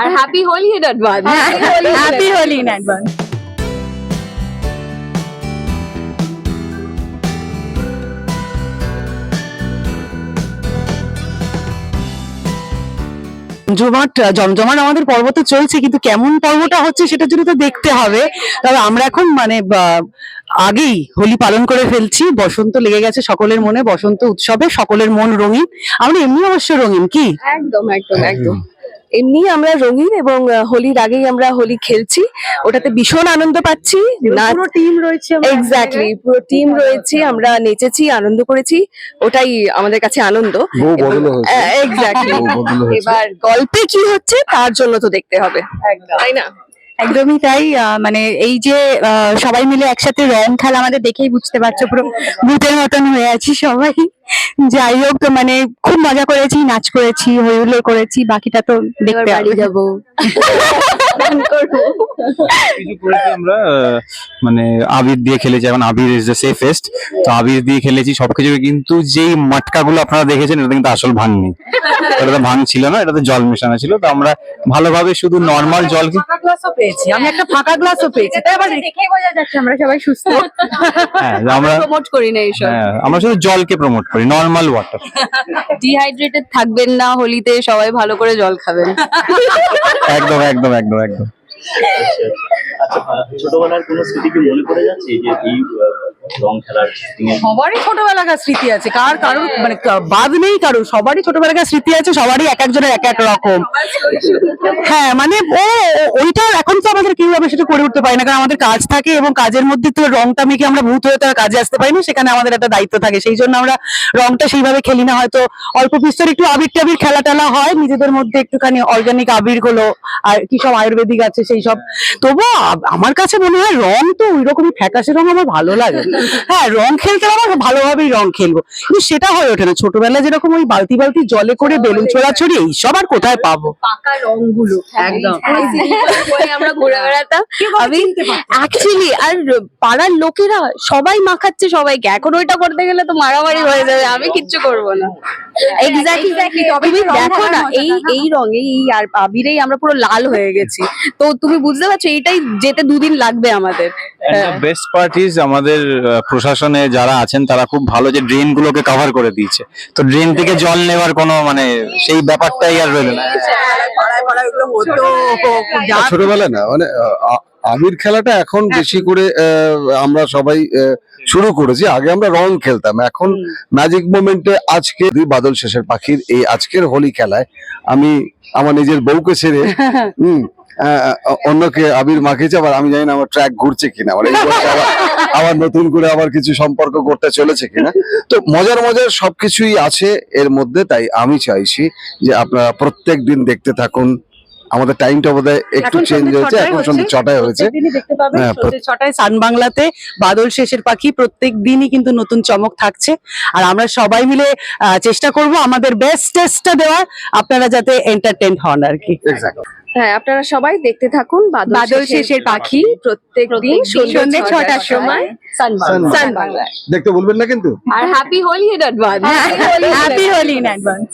R happy Holi in advance happy Holi in advance জমাট জমজমাট আমাদের পর্ব তো চলছে কিন্তু কেমন পর্বটা হচ্ছে সেটার জন্য তো দেখতে হবে। তবে আমরা এখন মানে আগেই হোলি পালন করে ফেলছি। বসন্ত লেগে গেছে সকলের মনে বসন্ত উৎসবে সকলের মন রঙিন। আমরা এমনি অবশ্য রঙিন কি? একদম একদম একদম। এমনি আমরা রঙিন এবং হোলির আগেই আমরা হোলি খেলছি। ওটাতে ভীষণ আনন্দ পাচ্ছি। নাচ টিম রয়েছে এক্স্যাক্টলি পুরো টিম রয়েছে আমরা নেচেছি আনন্দ করেছি। ওটাই আমাদের কাছে আনন্দ। এক্স্যাক্টলি এবার গল্পে কি হচ্ছে তার জন্য তো দেখতে হবে। তাই না? একদমই তাই আহ, মানে এই যে আহ, সবাই মিলে একসাথে রং খেলা আমাদের দেখেই বুঝতে পারছ পুরো ভূতের মতন হয়ে আছি সবাই। যাই হোক মানে খুব মজা করেছি নাচ করেছি হই হুল্লোড় করেছি বাকিটা তো দেখতে বাড়ি যাব। গান করব কিছু করেছি আমরা মানে আবির দিয়ে খেলেছি এখন আবির ইজ দ্য সেফেস্ট তো আবির দিয়ে খেলেছি সবকিছু কিন্তু যেই মাটকাগুলো আপনারা দেখেছেন এটা কিন্তু আসল ভাঙ নেই। এটা ভাঙ ছিল না এটাতে জল মেশানো ছিল তো আমরা ভালোভাবে শুধু নর্মাল জল গ্লাসও পেয়েছি আমি একটা ফাঁকা গ্লাসও পেয়েছি তাই আবার দেখেই বোঝা যাচ্ছে আমরা সবাই সুস্থ। হ্যাঁ আমরা প্রমোট করি না এইসব। হ্যাঁ আমরা শুধু জলকে প্রমোট করি নর্মাল ওয়াটার ডিহাইড্রেটেড থাকবেন না হোলিতে সবাই ভালো করে জল খাবেন। একদম একদম একদম একদম। আচ্ছা ছোটবেলার কোনো স্মৃতি কি মনে পড়ে যাচ্ছে? যে এই সবারই ছোটবেলাকার স্মৃতি আছে। কার কারোর মানে বাদ নেই কারোর। সবারই ছোটবেলাকার স্মৃতি আছে, সবারই এক একজনের এক এক রকম। হ্যাঁ মানে ও ওইটা এখন তো আমাদের কীভাবে সেটা করে উঠতে পারি না। কারণ আমাদের কাজ থাকে এবং কাজের মধ্যে তো রংটা মেখে আমরা ভূত হয়ে তো আর কাজে আসতে পারি না সেখানে আমাদের একটা দায়িত্ব থাকে। সেই জন্য আমরা রংটা সেইভাবে খেলি না। হয়তো অল্প বিস্তর একটু আবির টাবির খেলা টেলা হয়। নিজেদের মধ্যে একটুখানি অর্গানিক আবিরগুলো আর কি সব আয়ুর্বেদিক আছে সেই সব। তবুও আমার কাছে মনে হয় রং তো ওই রকমই ফ্যাকাশে রং আমার ভালো লাগে হ্যাঁ রং খেলতে আমার ভালোভাবেই রং খেলব। কিন্তু সেটা হয়ে ওঠে না। ছোটবেলায় যেরকম ওই বালতি বালতি জলে করে বেলুন ছোড়াছড়ি এইসব আর কোথায় পাবো? পাকা রংগুলো। একদম। আমরা ঘুরে বেড়াতাম। আমি অ্যাকচুয়ালি আর পাড়ার লোকেরা সবাই মাখাচ্ছে সবাইকে। এখন ওইটা করতে গেলে তো মারামারি হয়ে যাবে। আমি কিচ্ছু করব না। এক্স্যাক্টলি তুমি দেখো না এই এই রঙে এই আর আবিরেই আমরা পুরো লাল হয়ে গেছি। তো তুমি বুঝতে পারছ এইটাই যেতে দুদিন লাগবে আমাদের। বেস্ট পার্ট ইজ আমাদের প্রশাসনে যারা আছেন তারা খুব ভালো যে ড্রেন গুলোকে কভার করে দিয়েছে। তো ড্রেন থেকে জল নেওয়ার কোনো মানে সেই ব্যাপারটাই আর রইল না। ছোটবেলায় না মানে আবির খেলাটা এখন বেশি করে আহ, আমরা সবাই আহ, শুরু করেছি। আগে আমরা রং খেলতাম এখন ম্যাজিক মোমেন্টে আজকে দুই বাদল শেষের পাখির এই আজকের হোলি খেলায় আমি আমার নিজের বউকে ছেড়ে হুম অন্যকে আবির মাখিয়েছে আবার আমি জানি না আমার ট্র্যাক ঘুরছে কিনা। মানে আবার- নতুন করে আবার কিছু সম্পর্ক করতে চলেছে কিনা। তো মজার মজার সবকিছুই আছে এর মধ্যে, তাই আমি চাইছি যে আপনারা প্রত্যেক দিন দেখতে থাকুন আমাদের টাইমটা বোধহয় একটু চেঞ্জ হয়েছে এখন সন্ধ্যে ছটায় হয়েছে। প্রত্যেকদিনই দেখতে পাবেন হ্যাঁ, ছটায় সান বাংলাতে বাদল শেষের পাখি প্রত্যেক দিনই কিন্তু নতুন চমক থাকছে। আর আমরা সবাই মিলে আহ, চেষ্টা করব আমাদের বেস্ট টেস্টটা দেওয়ার আপনারা যাতে এন্টারটেন হন আর কি। হ্যাঁ আপনারা সবাই দেখতে থাকুন বাদল শেষের পাখি। প্রত্যেক দিন সন্ধ্যে ছটার সময় সান বাংলা দেখতে বলবেন না কিন্তু? আর happy Holi in advance happy Holi in advance